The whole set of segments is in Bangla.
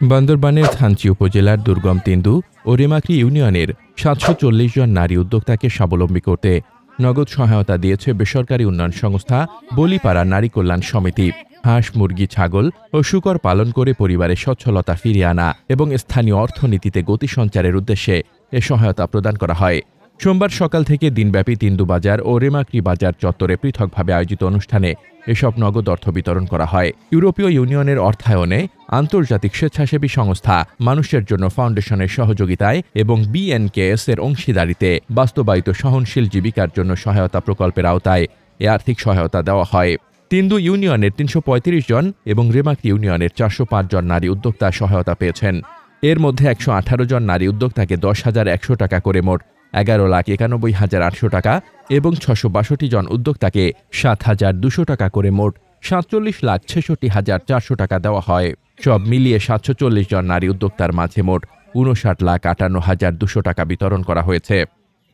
বান্দরবানের থানচি উপজেলার দুর্গম তেন্দু ও রেমাকরি ইউনিয়নের সাতশো চল্লিশ জন নারী উদ্যোক্তাকে স্বাবলম্বী করতে নগদ সহায়তা দিয়েছে বেসরকারি উন্নয়ন সংস্থা বলিপাড়া নারী কল্যাণ সমিতি। হাঁস, মুরগি, ছাগল ও শুকর পালন করে পরিবারের সচ্ছলতা ফিরিয়ে আনা এবং স্থানীয় অর্থনীতিতে গতি সঞ্চারের উদ্দেশ্যে এ সহায়তা প্রদান করা হয়। সোমবার সকাল থেকে দিনব্যাপী তিন্দু বাজার ও রেমাকরি বাজার চত্বরে পৃথকভাবে আয়োজিত অনুষ্ঠানে এসব নগদ অর্থ বিতরণ করা হয়। ইউরোপীয় ইউনিয়নের অর্থায়নে আন্তর্জাতিক স্বেচ্ছাসেবী সংস্থা মানুষের জন্য ফাউন্ডেশনের সহযোগিতায় এবং বিএনকেএস এর অংশীদারিতে বাস্তবায়িত সহনশীল জীবিকার জন্য সহায়তা প্রকল্পের আওতায় এ আর্থিক সহায়তা দেওয়া হয়। তিন্দু ইউনিয়নের তিনশো পঁয়ত্রিশ জন এবং রেমাকরি ইউনিয়নের চারশো জন নারী উদ্যোক্তা সহায়তা পেয়েছেন। এর মধ্যে একশো আঠারো জন নারী উদ্যোক্তাকে দশ হাজার একশো টাকা করে মোট এগারো লাখ একানব্বই হাজার আটশো টাকা এবং ছশো বাষট্টি জন উদ্যোক্তাকে সাত হাজার দুশো টাকা করে মোট সাতচল্লিশ লাখ ছেষট্টি হাজার চারশো টাকা দেওয়া হয়। সব মিলিয়ে সাতশো চল্লিশ জন নারী উদ্যোক্তার মাঝে মোট উনষাট লাখ আটান্ন হাজার দুশো টাকা বিতরণ করা হয়েছে।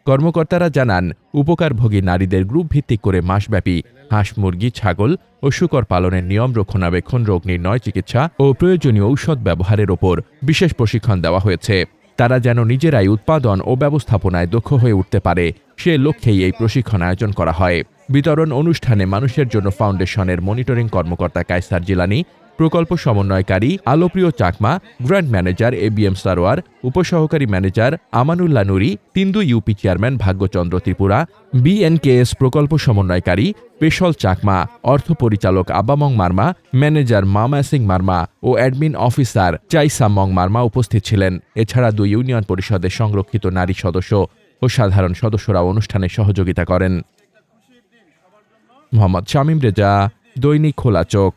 কর্মকর্তারা জানান, উপকারভোগী নারীদের গ্রুপ ভিত্তিক করে মাসব্যাপী হাঁস, মুরগি, ছাগল ও শুকর পালনের নিয়ম রক্ষণাবেক্ষণ, রোগ নির্ণয়, চিকিৎসা ও প্রয়োজনীয় ঔষধ ব্যবহারের ওপর বিশেষ প্রশিক্ষণ দেওয়া হয়েছে। তারা যেন নিজেরাই উৎপাদন ও ব্যবস্থাপনায় দক্ষ হয়ে উঠতে পারে। সে লক্ষ্যেই এই প্রশিক্ষণ আয়োজন করা হয়। বিতরণ অনুষ্ঠানে মানুষের জন্য ফাউন্ডেশনের মনিটরিং কর্মকর্তা কায়সার জিলানি প্রকল্প সমন্বয়কারী, Alopriyo Chakma, grand manager A B M Sarwar, উপসহকারী manager Amanullah Nuri, Tindu UP chairman Bhagyachandra Tripura BNKS প্রকল্প সমন্বয়কারী পেশল চাকমা, অর্থ পরিচালক আবামং মার্মা, ম্যানেজার মামা সিং মার্মা ও অ্যাডমিন অফিসার চাইসামং মার্মা উপস্থিত ছিলেন। এছাড়া দুই ইউনিয়ন পরিষদের সংরক্ষিত নারী সদস্য ও সাধারণ সদস্যরা অনুষ্ঠানে সহযোগিতা করেন। মোহাম্মদ শামীম রেজা, দৈনিক খোলা চোখ।